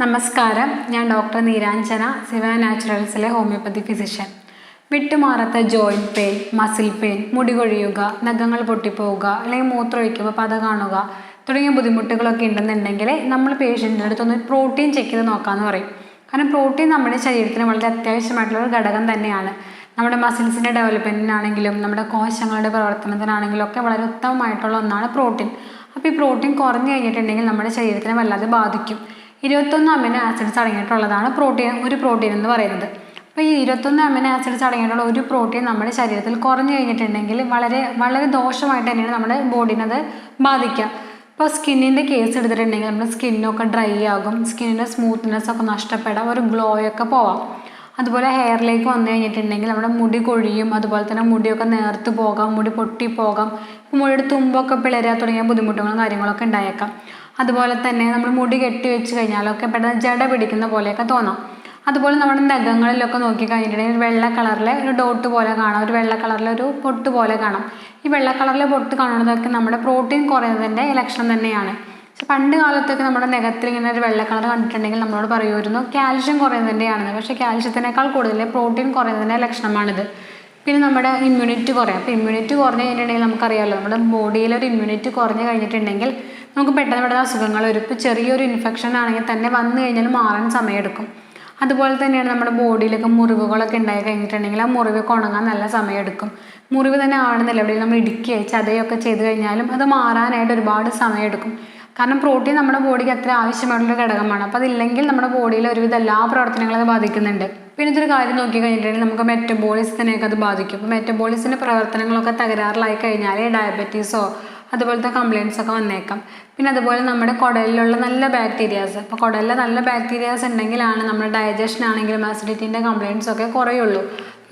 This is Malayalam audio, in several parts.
നമസ്കാരം. ഞാൻ ഡോക്ടർ നീരാഞ്ജന സിവ നാച്ചുറൽസിലെ ഹോമിയോപ്പതി ഫിസിഷ്യൻ. വിട്ടുമാറാത്ത ജോയിന്റ് പെയിൻ മസിൽ പെയിൻ മുടി കൊഴിയുക നഖങ്ങൾ പൊട്ടിപ്പോവുക അല്ലെങ്കിൽ മൂത്രമൊഴിക്കുമ്പോൾ പത കാണുക തുടങ്ങിയ ബുദ്ധിമുട്ടുകളൊക്കെ ഉണ്ടെന്നുണ്ടെങ്കിൽ നമ്മൾ പേഷ്യന്റിന്റെ അടുത്തൊന്ന് പ്രോട്ടീൻ ചെക്ക് ചെയ്ത് നോക്കാമെന്ന് പറയും. കാരണം പ്രോട്ടീൻ നമ്മുടെ ശരീരത്തിന് വളരെ അത്യാവശ്യമായിട്ടുള്ള ഒരു ഘടകം തന്നെയാണ്. നമ്മുടെ മസിൽസിന്റെ ഡെവലപ്മെന്റിനാണെങ്കിലും നമ്മുടെ കോശങ്ങളുടെ പ്രവർത്തനത്തിനാണെങ്കിലും ഒക്കെ വളരെ ഉത്തമമായിട്ടുള്ള ഒന്നാണ് പ്രോട്ടീൻ അപ്പോൾ ഈ പ്രോട്ടീൻ കുറഞ്ഞു കഴിഞ്ഞിട്ടുണ്ടെങ്കിൽ നമ്മുടെ ശരീരത്തിനെ വല്ലാതെ ബാധിക്കും. ഇരുപത്തൊന്ന് അമിനോ ആസിഡ്സ് അടങ്ങിയിട്ടുള്ളതാണ് പ്രോട്ടീൻ ഒരു പ്രോട്ടീൻ എന്ന് പറയുന്നത്. അപ്പോൾ ഈ ഇരുപത്തൊന്ന് അമിനോ ആസിഡ്സ് അടങ്ങിയിട്ടുള്ള ഒരു പ്രോട്ടീൻ നമ്മുടെ ശരീരത്തിൽ കുറഞ്ഞു കഴിഞ്ഞിട്ടുണ്ടെങ്കിൽ വളരെ വളരെ ദോഷമായിട്ട് തന്നെയാണ് നമ്മുടെ ബോഡീനെ അത് ബാധിക്കുക. ഇപ്പോൾ സ്കിന്നിന്റെ കേസ് എടുത്തിട്ടുണ്ടെങ്കിൽ നമ്മുടെ സ്കിന്നൊക്കെ ഡ്രൈ ആകും സ്കിന്നിന്റെ സ്മൂത്ത്നെസ് ഒക്കെ നഷ്ടപ്പെടാം ഒരു ഗ്ലോയൊക്കെ പോവാം. അതുപോലെ ഹെയറിലേക്ക് വന്നു കഴിഞ്ഞിട്ടുണ്ടെങ്കിൽ നമ്മുടെ മുടി കൊഴിയും അതുപോലെ തന്നെ മുടിയൊക്കെ നേർത്ത് പോകാം മുടി പൊട്ടിപ്പോകാം മുടിയുടെ തുമ്പൊക്കെ പിളരുക തുടങ്ങിയ ബുദ്ധിമുട്ടുകളും കാര്യങ്ങളൊക്കെ ഉണ്ടായേക്കാം. അതുപോലെ തന്നെ നമ്മൾ മുടി കെട്ടി വെച്ച് കഴിഞ്ഞാലൊക്കെ പെട്ടെന്ന് ജട പിടിക്കുന്ന പോലെയൊക്കെ തോന്നാം. അതുപോലെ നമ്മുടെ നഖങ്ങളിലൊക്കെ നോക്കി കഴിഞ്ഞിട്ടുണ്ടെങ്കിൽ വെള്ള കളറിലെ ഒരു ഡോട്ട് പോലെ കാണാം. ഒരു വെള്ള കളറിലെ ഒരു പൊട്ട് പോലെ കാണാം. ഈ വെള്ള കളറിലെ പൊട്ട് കാണുന്നതൊക്കെ നമ്മുടെ പ്രോട്ടീൻ കുറയുന്നതിന്റെ ലക്ഷണം തന്നെയാണ്. പണ്ട് കാലത്തൊക്കെ നമ്മുടെ നഖത്തിൽ ഇങ്ങനെ ഒരു വെള്ള കളർ കണ്ടിട്ടുണ്ടെങ്കിൽ നമ്മളോട് പറയുമായിരുന്നു കാൽഷ്യം കുറയുന്നതിന്റെയാണെന്ന്. പക്ഷേ കാൽഷ്യത്തിനേക്കാൾ കൂടുതൽ പ്രോട്ടീൻ കുറയുന്നതിന്റെ ലക്ഷണമാണിത്. പിന്നെ നമ്മുടെ ഇമ്മ്യൂണിറ്റി കുറയാം. അപ്പോൾ ഇമ്മ്യൂണിറ്റി കുറഞ്ഞു കഴിഞ്ഞിട്ടുണ്ടെങ്കിൽ നമുക്കറിയാമല്ലോ നമ്മുടെ ബോഡിയിൽ ഒരു ഇമ്മ്യൂണിറ്റി കുറഞ്ഞു കഴിഞ്ഞിട്ടുണ്ടെങ്കിൽ നമുക്ക് പെട്ടെന്ന് പെട്ടെന്ന് അസുഖങ്ങൾ വരും. ഇപ്പോൾ ചെറിയൊരു ഇൻഫെക്ഷൻ ആണെങ്കിൽ തന്നെ വന്നു കഴിഞ്ഞാൽ മാറാൻ സമയമെടുക്കും. അതുപോലെ തന്നെയാണ് നമ്മുടെ ബോഡിയിലൊക്കെ മുറിവുകളൊക്കെ ഉണ്ടായി കഴിഞ്ഞിട്ടുണ്ടെങ്കിൽ ആ മുറിവൊക്കെ ഉണങ്ങാൻ നല്ല സമയമെടുക്കും. മുറിവ് തന്നെ ആവണമെന്നില്ല. എവിടെയും നമ്മൾ ഇടുക്കുകയോ ചതയൊക്കെ ചെയ്ത് കഴിഞ്ഞാലും അത് മാറാനായിട്ട് ഒരുപാട് സമയമെടുക്കും. കാരണം പ്രോട്ടീൻ നമ്മുടെ ബോഡിക്ക് അത്ര ആവശ്യമായിട്ടുള്ള ഘടകമാണ്. അപ്പോൾ അതില്ലെങ്കിൽ നമ്മുടെ ബോഡിയിൽ ഒരുവിധ എല്ലാ പ്രവർത്തനങ്ങളും അത് ബാധിക്കുന്നുണ്ട്. പിന്നെ ഇതൊരു കാര്യം നോക്കി കഴിഞ്ഞിട്ടുണ്ടെങ്കിൽ നമുക്ക് മെറ്റബോളിസത്തിനെയൊക്കെ അത് ബാധിക്കും. അപ്പോൾ മെറ്റബോളിസിന്റെ പ്രവർത്തനങ്ങളൊക്കെ തകരാറിലായി കഴിഞ്ഞാൽ ഡയബറ്റീസോ അതുപോലത്തെ കംപ്ലയിൻസ് ഒക്കെ വന്നേക്കാം. പിന്നെ അതുപോലെ നമ്മുടെ കുടലിലുള്ള നല്ല ബാക്ടീരിയാസ് അപ്പോൾ കുടലിലെ നല്ല ബാക്ടീരിയാസ് ഉണ്ടെങ്കിലാണ് നമ്മുടെ ഡൈജഷൻ ആണെങ്കിലും ആസിഡിറ്റീന്റെ കംപ്ലയിൻസ് ഒക്കെ കുറയുള്ളൂ.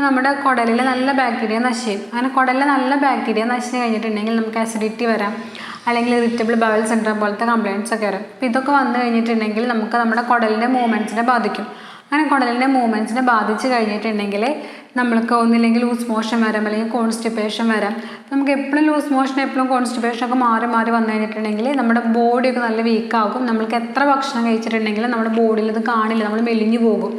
നമ്മുടെ കുടലിലെ നല്ല ബാക്ടീരിയ നശിക്കും അങ്ങനെ കുടലിലെ നല്ല ബാക്ടീരിയ നശിച്ചു കഴിഞ്ഞിട്ടുണ്ടെങ്കിൽ നമുക്ക് അസിഡിറ്റി വരാം. അല്ലെങ്കിൽ ഇറിറ്റബിൾ ബവൽ സിൻഡ്രോം പോലത്തെ കംപ്ലയിൻസ് ഒക്കെ വരും. അപ്പോൾ ഇതൊക്കെ വന്നു കഴിഞ്ഞിട്ടുണ്ടെങ്കിൽ നമുക്ക് നമ്മുടെ കുടലിന്റെ മൂവ്മെന്റ്സിനെ ബാധിക്കും. അങ്ങനെ കുടലിന്റെ മൂവ്മെന്റ്സിനെ ബാധിച്ച് കഴിഞ്ഞിട്ടുണ്ടെങ്കിൽ നമ്മൾക്ക് ഒന്നില്ലെങ്കിൽ ലൂസ് മോഷൻ വരാം അല്ലെങ്കിൽ കോൺസ്റ്റിപ്പേഷൻ വരാം. നമുക്ക് എപ്പോഴും ലൂസ് മോഷൻ എപ്പോഴും കോൺസ്റ്റിപ്പേഷൻ ഒക്കെ മാറി മാറി വന്നു കഴിഞ്ഞിട്ടുണ്ടെങ്കിൽ നമ്മുടെ ബോഡിയൊക്കെ നല്ല വീക്കാകും നമ്മൾക്ക് എത്ര ഭക്ഷണം കഴിച്ചിട്ടുണ്ടെങ്കിലും നമ്മുടെ ബോഡിയിൽ ഇത് കാണില്ല നമ്മൾ മെലിഞ്ഞു പോകും.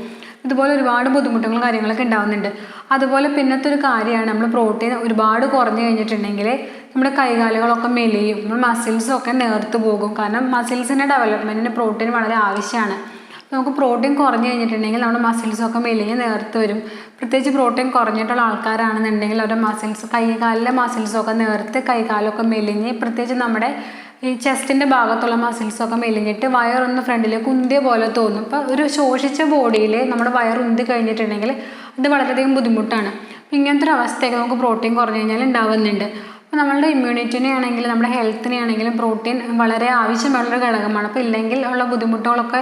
ഇതുപോലെ ഒരുപാട് ബുദ്ധിമുട്ടുകളും കാര്യങ്ങളൊക്കെ ഉണ്ടാവുന്നുണ്ട്. അതുപോലെ പിന്നത്തെ ഒരു കാര്യമാണ് നമ്മൾ പ്രോട്ടീൻ ഒരുപാട് കുറഞ്ഞു കഴിഞ്ഞിട്ടുണ്ടെങ്കിൽ നമ്മുടെ കൈകാലുകളൊക്കെ മെലിയും നമ്മുടെ ഒക്കെ നേർത്ത് പോകും. കാരണം മസിൽസിന്റെ ഡെവലപ്മെന്റിന് പ്രോട്ടീൻ വളരെ ആവശ്യമാണ്. നമുക്ക് പ്രോട്ടീൻ കുറഞ്ഞു കഴിഞ്ഞിട്ടുണ്ടെങ്കിൽ നമ്മുടെ മസിൽസൊക്കെ മെലിഞ്ഞ് നേർത്ത് വരും. പ്രത്യേകിച്ച് പ്രോട്ടീൻ കുറഞ്ഞിട്ടുള്ള ആൾക്കാരാണെന്നുണ്ടെങ്കിൽ അവരുടെ മസിൽസ് കൈകാലിലെ മസിൽസൊക്കെ നേർത്ത് കൈകാലൊക്കെ മെലിഞ്ഞ് പ്രത്യേകിച്ച് നമ്മുടെ ഈ ചെസ്റ്റിന്റെ ഭാഗത്തുള്ള മസിൽസൊക്കെ മെലിഞ്ഞിട്ട് വയറൊന്ന് ഫ്രണ്ടിൽ കുന്തിയ പോലെ തോന്നും. അപ്പോൾ ഒരു ശോഷിച്ച ബോഡിയിൽ നമ്മുടെ വയർ ഉന്തി കഴിഞ്ഞിട്ടുണ്ടെങ്കിൽ അത് വളരെയധികം ബുദ്ധിമുട്ടാണ്. ഇങ്ങനത്തെ ഒരു അവസ്ഥയൊക്കെ നമുക്ക് പ്രോട്ടീൻ കുറഞ്ഞു കഴിഞ്ഞാൽ ഉണ്ടാവുന്നുണ്ട്. അപ്പോൾ നമ്മളുടെ ഇമ്മ്യൂണിറ്റിനെ ആണെങ്കിലും നമ്മുടെ ഹെൽത്തിനെ ആണെങ്കിലും പ്രോട്ടീൻ വളരെ ആവശ്യമുള്ളൊരു ഘടകമാണ്. അപ്പോൾ ഇല്ലെങ്കിൽ ഉള്ള ബുദ്ധിമുട്ടുകളൊക്കെ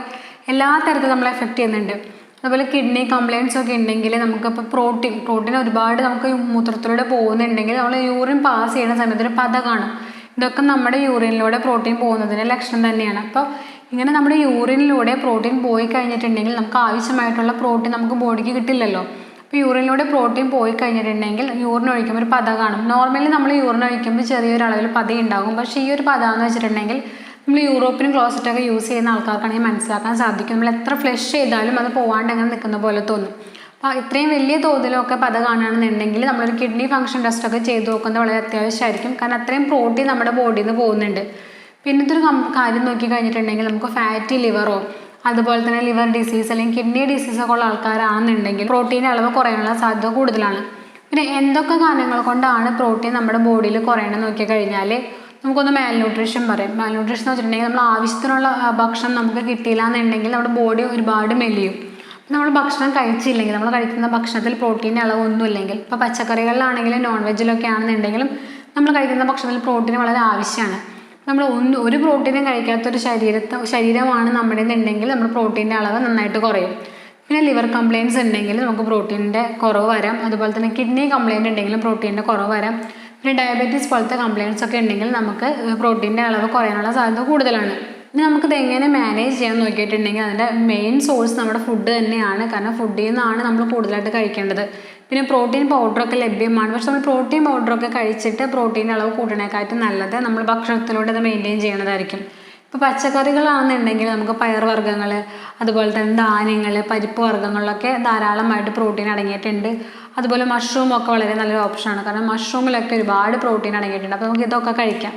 എല്ലാ തരത്തിലും നമ്മളെ എഫക്റ്റ് ചെയ്യുന്നുണ്ട്. അതുപോലെ കിഡ്നി കംപ്ലയിൻസ് ഒക്കെ ഉണ്ടെങ്കിൽ നമുക്കിപ്പോൾ പ്രോട്ടീൻ പ്രോട്ടീൻ ഒരുപാട് നമുക്ക് മൂത്രത്തിലൂടെ പോകുന്നുണ്ടെങ്കിൽ നമ്മൾ യൂറിൻ പാസ് ചെയ്യുന്ന സമയത്ത് ഒരു പത കാണും. ഇതൊക്കെ നമ്മുടെ യൂറിനിലൂടെ പ്രോട്ടീൻ പോകുന്നതിന്റെ ലക്ഷണം തന്നെയാണ്. അപ്പോൾ ഇങ്ങനെ നമ്മുടെ യൂറിനിലൂടെ പ്രോട്ടീൻ പോയി കഴിഞ്ഞിട്ടുണ്ടെങ്കിൽ നമുക്ക് ആവശ്യമായിട്ടുള്ള പ്രോട്ടീൻ നമുക്ക് ബോഡിക്ക് കിട്ടില്ലല്ലോ. അപ്പോൾ യൂറിനിലൂടെ പ്രോട്ടീൻ പോയി കഴിഞ്ഞിട്ടുണ്ടെങ്കിൽ യൂറിൻ ഒഴിക്കുമ്പോൾ ഒരു പത കാണും. നോർമലി നമ്മൾ യൂറിൻ ഒഴിക്കുമ്പോൾ ചെറിയൊരു അളവിൽ പത ഉണ്ടാകും പക്ഷേ ഈ ഒരു പത എന്ന് വെച്ചിട്ടുണ്ടെങ്കിൽ നമ്മൾ യൂറോപ്യൻ ക്ലോസറ്റൊക്കെ യൂസ് ചെയ്യുന്ന ആൾക്കാർക്കാണെങ്കിൽ മനസ്സിലാക്കാൻ സാധിക്കും. നമ്മൾ എത്ര ഫ്ലഷ് ചെയ്താലും അത് പോവാണ്ട് അങ്ങനെ നിൽക്കുന്ന പോലെ തോന്നും. അപ്പോൾ ഇത്രയും വലിയ തോതിലൊക്കെ പത കാണുകയാണെന്നുണ്ടെങ്കിൽ നമ്മളൊരു കിഡ്നി ഫംഗ്ഷൻ ടെസ്റ്റൊക്കെ ചെയ്ത് നോക്കുന്നത് വളരെ അത്യാവശ്യമായിരിക്കും. കാരണം അത്രയും പ്രോട്ടീൻ നമ്മുടെ ബോഡിയിൽ നിന്ന് പോകുന്നുണ്ട്. പിന്നെ ഇതൊരു കാര്യം നോക്കി കഴിഞ്ഞിട്ടുണ്ടെങ്കിൽ നമുക്ക് ഫാറ്റി ലിവറോ അതുപോലെ തന്നെ ലിവർ ഡിസീസ് അല്ലെങ്കിൽ കിഡ്നി ഡിസീസ് ഒക്കെ ഉള്ള ആൾക്കാരാണെന്നുണ്ടെങ്കിൽ പ്രോട്ടീന്റെ അളവ് കുറയാനുള്ള സാധ്യത കൂടുതലാണ്. പിന്നെ എന്തൊക്കെ കാരണങ്ങൾ കൊണ്ടാണ് പ്രോട്ടീൻ നമ്മുടെ ബോഡിയിൽ കുറയണമെന്ന് നോക്കി കഴിഞ്ഞാൽ നമുക്കൊന്ന് മാൽന്യൂട്രീഷൻ പറയും. മാൽന്യൂട്രീഷൻ എന്ന് വെച്ചിട്ടുണ്ടെങ്കിൽ നമ്മൾ ആവശ്യത്തിനുള്ള ഭക്ഷണം നമുക്ക് കിട്ടിയില്ല എന്നുണ്ടെങ്കിൽ നമ്മുടെ ബോഡി ഒരുപാട് മെലിയും. നമ്മൾ ഭക്ഷണം കഴിച്ചില്ലെങ്കിൽ നമ്മൾ കഴിക്കുന്ന ഭക്ഷണത്തിൽ പ്രോട്ടീൻ അളവൊന്നുമില്ലെങ്കിൽ ഇപ്പോൾ പച്ചക്കറികളിലാണെങ്കിലും നോൺ വെജിലൊക്കെ ആണെന്നുണ്ടെങ്കിലും നമ്മൾ കഴിക്കുന്ന ഭക്ഷണത്തിൽ പ്രോട്ടീൻ വളരെ ആവശ്യമാണ്. നമ്മൾ ഒന്ന് ഒരു പ്രോട്ടീനും കഴിക്കാത്തൊരു ശരീരത്തെ ശരീരമാണ് നമ്മുടെ എന്നുണ്ടെങ്കിൽ നമ്മുടെ പ്രോട്ടീന്റെ അളവ് നന്നായിട്ട് കുറയും. പിന്നെ ലിവർ കംപ്ലയിൻസ് ഉണ്ടെങ്കിൽ നമുക്ക് പ്രോട്ടീനിന്റെ കുറവ് വരാം. അതുപോലെ തന്നെ കിഡ്നി കംപ്ലയിന്റ് ഉണ്ടെങ്കിലും പ്രോട്ടീന്റെ കുറവ് വരാം. പിന്നെ ഡയബറ്റീസ് പോലത്തെ കംപ്ലയിൻസ് ഒക്കെ ഉണ്ടെങ്കിൽ നമുക്ക് പ്രോട്ടീന്റെ അളവ് കുറയാനുള്ള സാധ്യത കൂടുതലാണ്. ഇനി നമുക്കിത് എങ്ങനെ മാനേജ് ചെയ്യാൻ നോക്കിയിട്ടുണ്ടെങ്കിൽ അതിന്റെ മെയിൻ സോഴ്സ് നമ്മുടെ ഫുഡ് തന്നെയാണ്. കാരണം ഫുഡിൽ നിന്നാണ് നമ്മൾ കൂടുതലായിട്ട് കഴിക്കേണ്ടത്. പിന്നെ പ്രോട്ടീൻ പൗഡറൊക്കെ ലഭ്യമാണ്. പക്ഷെ നമ്മൾ പ്രോട്ടീൻ പൗഡറൊക്കെ കഴിച്ചിട്ട് പ്രോട്ടീന്റെ അളവ് കൂട്ടണേക്കാട്ടും നല്ലത് നമ്മൾ ഭക്ഷണത്തിലൂടെ അത് മെയിന്റെയിൻ ചെയ്യണതായിരിക്കും. ഇപ്പോൾ പച്ചക്കറികളാണെന്നുണ്ടെങ്കിൽ നമുക്ക് പയർ പയർവർഗങ്ങൾ അതുപോലെ തന്നെ ധാന്യങ്ങൾ പരിപ്പ് വർഗങ്ങളിലൊക്കെ ധാരാളമായിട്ട് പ്രോട്ടീൻ അടങ്ങിയിട്ടുണ്ട്. അതുപോലെ മഷ്റൂം ഒക്കെ വളരെ നല്ലൊരു ഓപ്ഷനാണ് കാരണം മഷ്റൂമിലൊക്കെ ഒരുപാട് പ്രോട്ടീൻ അടങ്ങിയിട്ടുണ്ട്. അപ്പോൾ നമുക്ക് ഇതൊക്കെ കഴിക്കാം.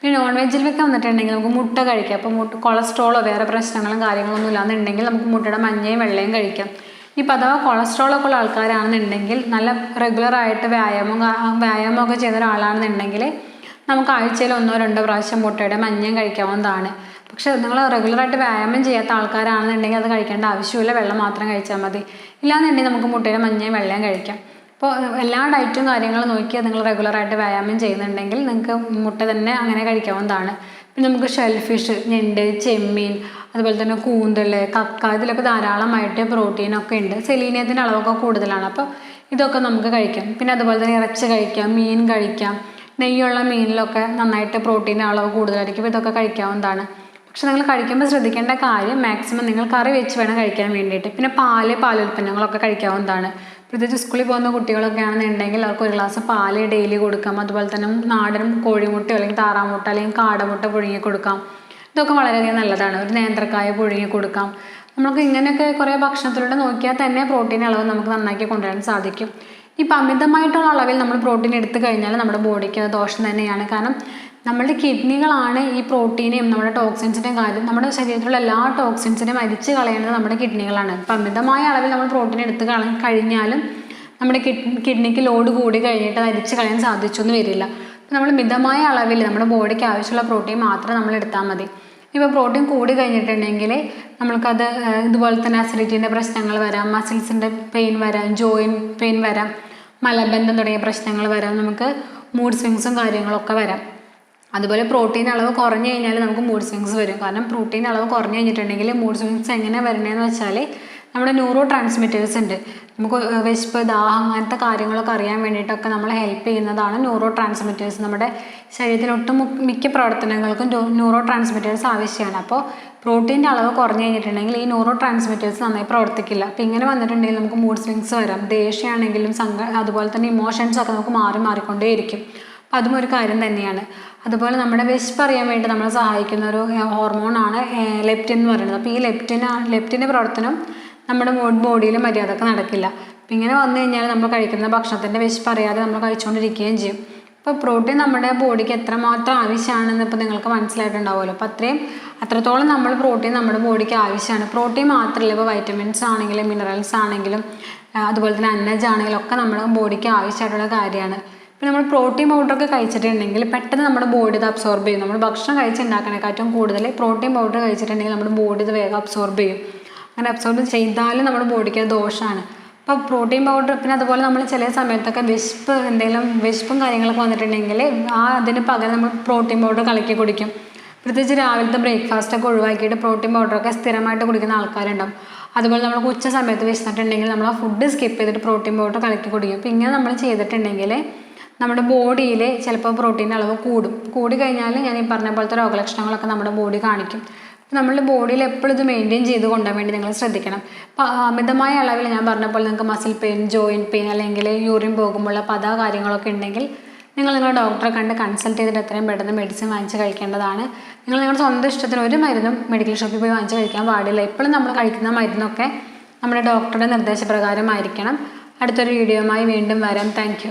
പിന്നെ നോൺ വെജിലൊക്കെ വന്നിട്ടുണ്ടെങ്കിൽ നമുക്ക് മുട്ട കഴിക്കാം. അപ്പോൾ മുട്ട കൊളസ്ട്രോളോ വേറെ പ്രശ്നങ്ങളും കാര്യങ്ങളൊന്നും ഇല്ലാന്നുണ്ടെങ്കിൽ നമുക്ക് മുട്ടയുടെ മഞ്ഞയും വെള്ളയും കഴിക്കാം. ഇപ്പോൾ അഥവാ കൊളസ്ട്രോളൊക്കെ ഉള്ള ആൾക്കാരാണെന്നുണ്ടെങ്കിൽ നല്ല റെഗുലറായിട്ട് വ്യായാമം വ്യായാമം വ്യായാമമൊക്കെ ചെയ്യുന്ന ഒരാളാണെന്നുണ്ടെങ്കിൽ നമുക്ക് ആഴ്ചയിൽ ഒന്നോ രണ്ടോ പ്രാവശ്യം മുട്ടയുടെ മഞ്ഞയും കഴിക്കാവുന്നതാണ്. പക്ഷെ നിങ്ങൾ റെഗുലറായിട്ട് വ്യായാമം ചെയ്യാത്ത ആൾക്കാരാണെന്നുണ്ടെങ്കിൽ അത് കഴിക്കേണ്ട ആവശ്യമില്ല. വെള്ളം മാത്രം കഴിച്ചാൽ മതി. ഇല്ലാന്നുണ്ടെങ്കിൽ നമുക്ക് മുട്ടയുടെ മഞ്ഞയും വെള്ളയും കഴിക്കാം. അപ്പോൾ എല്ലാ ഡയറ്റും കാര്യങ്ങളും നോക്കി നിങ്ങൾ റെഗുലറായിട്ട് വ്യായാമം ചെയ്യുന്നുണ്ടെങ്കിൽ നിങ്ങൾക്ക് മുട്ട തന്നെ അങ്ങനെ കഴിക്കാവുന്നതാണ്. പിന്നെ നമുക്ക് ഷെൽഫിഷ് ഞണ്ട് ചെമ്മീൻ അതുപോലെ തന്നെ കൂന്തൽ കക്ക ഇതിലൊക്കെ ധാരാളമായിട്ട് പ്രോട്ടീനൊക്കെ ഉണ്ട്. സെലീനിയത്തിന്റെ അളവൊക്കെ കൂടുതലാണ്. അപ്പോൾ ഇതൊക്കെ നമുക്ക് കഴിക്കാം. പിന്നെ അതുപോലെ തന്നെ ഇറച്ചി കഴിക്കാം മീൻ കഴിക്കാം. നെയ്യുള്ള മീനിലൊക്കെ നന്നായിട്ട് പ്രോട്ടീന്റെ അളവ് കൂടുതലായിരിക്കും. ഇതൊക്കെ കഴിക്കാവുന്നതാണ്. പക്ഷെ നിങ്ങൾ കഴിക്കുമ്പോൾ ശ്രദ്ധിക്കേണ്ട കാര്യം മാക്സിമം നിങ്ങൾ കറി വെച്ച് വേണം കഴിക്കാൻ വേണ്ടിയിട്ട്. പിന്നെ പാൽ പാലുൽപ്പന്നങ്ങളൊക്കെ കഴിക്കാവുന്നതാണ്. പ്രത്യേകിച്ച് സ്കൂളിൽ പോകുന്ന കുട്ടികളൊക്കെ ആണെന്നുണ്ടെങ്കിൽ അവർക്ക് ഒരു ഗ്ലാസ് പാൽ ഡെയിലി കൊടുക്കാം. അതുപോലെ തന്നെ നാടൻ കോഴിമുട്ടയോ അല്ലെങ്കിൽ താറാമുട്ട അല്ലെങ്കിൽ കാടമുട്ട പുഴുങ്ങി കൊടുക്കാം. ഇതൊക്കെ വളരെയധികം നല്ലതാണ്. ഒരു നേന്ത്രക്കായ പുഴുങ്ങി കൊടുക്കാം. നമുക്ക് ഇങ്ങനെയൊക്കെ കുറേ ഭക്ഷണത്തിലൂടെ നോക്കിയാൽ തന്നെ പ്രോട്ടീൻ അളവ് നമുക്ക് നന്നാക്കി കൊണ്ടുവരാൻ സാധിക്കും. ഇപ്പം അമിതമായിട്ടുള്ള അളവിൽ നമ്മൾ പ്രോട്ടീൻ എടുത്തു കഴിഞ്ഞാൽ നമ്മുടെ ബോഡിക്ക് അത് ദോഷം തന്നെയാണ്. കാരണം നമ്മുടെ കിഡ്നികളാണ് ഈ പ്രോട്ടീനെയും നമ്മുടെ ടോക്സിൻസിന്റെയും കാര്യം. നമ്മുടെ ശരീരത്തിലുള്ള എല്ലാ ടോക്സിൻസിനെയും അരിച്ചു കളയുന്നത് നമ്മുടെ കിഡ്നികളാണ് ഇപ്പം അമിതമായ അളവിൽ നമ്മൾ പ്രോട്ടീൻ എടുത്തു കഴിഞ്ഞാലും നമ്മുടെ കിഡ്നിക്ക് ലോഡ് കൂടി കഴിഞ്ഞിട്ട് അത് അരിച്ചു കളയാൻ സാധിച്ചൊന്നും വരില്ല. നമ്മൾ മിതമായ അളവിൽ നമ്മുടെ ബോഡിക്ക് ആവശ്യമുള്ള പ്രോട്ടീൻ മാത്രം നമ്മൾ എടുത്താൽ മതി. ഇപ്പോൾ പ്രോട്ടീൻ കൂടി കഴിഞ്ഞിട്ടുണ്ടെങ്കിൽ നമ്മൾക്കത് ഇതുപോലെ തന്നെ അസിഡിറ്റീന്റെ പ്രശ്നങ്ങൾ വരാം മസിൽസിന്റെ പെയിൻ വരാം ജോയിൻ പെയിൻ വരാം മലബന്ധം തുടങ്ങിയ പ്രശ്നങ്ങൾ വരാം നമുക്ക് മൂഡ് സ്വിങ്സും കാര്യങ്ങളൊക്കെ വരാം. അതുപോലെ പ്രോട്ടീൻ അളവ് കുറഞ്ഞു കഴിഞ്ഞാൽ നമുക്ക് മൂഡ് സ്വിങ്സ് വരും. കാരണം പ്രോട്ടീൻ അളവ് കുറഞ്ഞു കഴിഞ്ഞിട്ടുണ്ടെങ്കിൽ മൂഡ് സ്വിങ്സ് എങ്ങനെ വരണേന്ന് വെച്ചാൽ നമ്മുടെ ന്യൂറോ ട്രാൻസ്മിറ്റേഴ്സ് ഉണ്ട്. നമുക്ക് വിശപ്പ് ദാഹം അങ്ങനത്തെ കാര്യങ്ങളൊക്കെ അറിയാൻ വേണ്ടിയിട്ടൊക്കെ നമ്മളെ ഹെൽപ്പ് ചെയ്യുന്നതാണ് ന്യൂറോ ട്രാൻസ്മിറ്റേഴ്സ് നമ്മുടെ ശരീരത്തിൽ ഒട്ടും മിക്ക പ്രവർത്തനങ്ങൾക്കും ന്യൂറോ ട്രാൻസ്മിറ്റേഴ്സ് ആവശ്യമാണ്. അപ്പോൾ പ്രോട്ടീന്റെ അളവ് കുറഞ്ഞു കഴിഞ്ഞിട്ടുണ്ടെങ്കിൽ ഈ ന്യൂറോ ട്രാൻസ്മിറ്റേഴ്സ് നന്നായി പ്രവർത്തിക്കില്ല. അപ്പോൾ ഇങ്ങനെ വന്നിട്ടുണ്ടെങ്കിൽ നമുക്ക് മൂഡ് സ്വിങ്സ് വരാം. ദേഷ്യമാണെങ്കിലും സങ്ക അതുപോലെ തന്നെ ഇമോഷൻസ് ഒക്കെ നമുക്ക് മാറി മാറിക്കൊണ്ടേയിരിക്കും. അപ്പോൾ അതും ഒരു കാര്യം തന്നെയാണ്. അതുപോലെ നമ്മുടെ വിശപ്പ് അറിയാൻ വേണ്ടി നമ്മളെ സഹായിക്കുന്ന ഒരു ഹോർമോണാണ് ലെപ്റ്റിൻ എന്ന് പറയുന്നത്. അപ്പോൾ ഈ ലെപ്റ്റിൻ ലെപ്റ്റിന്റെ പ്രവർത്തനം നമ്മുടെ ബോഡിയിൽ മര്യാദയ്ക്ക് നടക്കില്ല. അപ്പം ഇങ്ങനെ വന്നു കഴിഞ്ഞാൽ നമ്മൾ കഴിക്കുന്ന ഭക്ഷണത്തിന്റെ വിശപ്പ് അറിയാതെ നമ്മൾ കഴിച്ചുകൊണ്ടിരിക്കുകയും ചെയ്യും. ഇപ്പോൾ പ്രോട്ടീൻ നമ്മുടെ ബോഡിക്ക് എത്രമാത്രം ആവശ്യമാണെന്ന് ഇപ്പോൾ നിങ്ങൾക്ക് മനസ്സിലായിട്ടുണ്ടാവുമല്ലോ. അപ്പോൾ അത്രയും അത്രത്തോളം നമ്മൾ പ്രോട്ടീൻ നമ്മുടെ ബോഡിക്ക് ആവശ്യമാണ്. പ്രോട്ടീൻ മാത്രമല്ല ഇപ്പോൾ വൈറ്റമിൻസ് ആണെങ്കിലും മിനറൽസ് ആണെങ്കിലും അതുപോലെ തന്നെ അന്നജ് ആണെങ്കിലും ഒക്കെ നമ്മുടെ ബോഡിക്ക് ആവശ്യമായിട്ടുള്ള കാര്യമാണ്. ഇപ്പം നമ്മൾ പ്രോട്ടീൻ പൗഡറൊക്കെ കഴിച്ചിട്ടുണ്ടെങ്കിൽ പെട്ടെന്ന് നമ്മുടെ ബോഡി ഇത് അബ്സോർബ് ചെയ്യും. നമ്മൾ ഭക്ഷണം കഴിച്ചുണ്ടാക്കണേക്കാട്ടും കൂടുതൽ പ്രോട്ടീൻ പൗഡർ കഴിച്ചിട്ടുണ്ടെങ്കിൽ നമ്മുടെ ബോഡി ഇത് വേഗം അബ്സോർബ് ചെയ്യും. അങ്ങനെ അബ്സോർബ് ചെയ്താലും നമ്മുടെ ബോഡിക്ക് അത് ദോഷമാണ് അപ്പോൾ പ്രോട്ടീൻ പൗഡർ പിന്നെ അതുപോലെ നമ്മൾ ചില സമയത്തൊക്കെ വിശപ്പ് എന്തെങ്കിലും വിശപ്പും കാര്യങ്ങളൊക്കെ വന്നിട്ടുണ്ടെങ്കിൽ ആ അതിന് പകരം നമ്മൾ പ്രോട്ടീൻ പൗഡർ കലക്കി കുടിക്കും. പ്രത്യേകിച്ച് രാവിലത്തെ ബ്രേക്ക്ഫാസ്റ്റ് ഒക്കെ ഒഴിവാക്കിയിട്ട് പ്രോട്ടീൻ പൗഡറൊക്കെ സ്ഥിരമായിട്ട് കുടിക്കുന്ന ആൾക്കാരുണ്ടാവും. അതുപോലെ നമ്മൾ ഉച്ച സമയത്ത് വിശന്നിട്ടുണ്ടെങ്കിൽ നമ്മൾ ആ ഫുഡ് സ്കിപ്പ് ചെയ്തിട്ട് പ്രോട്ടീൻ പൗഡർ കലക്കി കുടിക്കും. അപ്പോൾ ഇങ്ങനെ നമ്മൾ ചെയ്തിട്ടുണ്ടെങ്കിൽ നമ്മുടെ ബോഡിയിൽ ചിലപ്പോൾ പ്രോട്ടീന്റെ അളവ് കൂടും. കൂടി കഴിഞ്ഞാൽ ഞാൻ ഈ പറഞ്ഞ പോലത്തെ രോഗലക്ഷണങ്ങളൊക്കെ നമ്മുടെ ബോഡി കാണിക്കും. നമ്മളുടെ ബോഡിയിൽ എപ്പോഴും ഇത് മെയിന്റെയിൻ ചെയ്ത് കൊണ്ടുപോകാൻ വേണ്ടി നിങ്ങൾ ശ്രദ്ധിക്കണം. അമിതമായ അളവിൽ ഞാൻ പറഞ്ഞ പോലെ നിങ്ങൾക്ക് മസിൽ പെയിൻ ജോയിന്റ് പെയിൻ അല്ലെങ്കിൽ യൂറിൻ പോകുമ്പോഴുള്ള പത കാര്യങ്ങളൊക്കെ ഉണ്ടെങ്കിൽ നിങ്ങൾ നിങ്ങളുടെ ഡോക്ടറെ കണ്ട് കൺസൾട്ട് ചെയ്തിട്ട് എത്രയും പെട്ടെന്ന് മെഡിസിൻ വാങ്ങിച്ച് കഴിക്കേണ്ടതാണ്. നിങ്ങൾ നിങ്ങളുടെ സ്വന്തം ഇഷ്ടത്തിന് ഒരു മരുന്നും മെഡിക്കൽ ഷോപ്പിൽ പോയി വാങ്ങിച്ച് കഴിക്കാൻ പാടില്ല. എപ്പോഴും നമ്മൾ കഴിക്കുന്ന മരുന്നൊക്കെ നമ്മുടെ ഡോക്ടറുടെ നിർദ്ദേശപ്രകാരമായിരിക്കണം. അടുത്തൊരു വീഡിയോയുമായി വീണ്ടും വരാം. താങ്ക്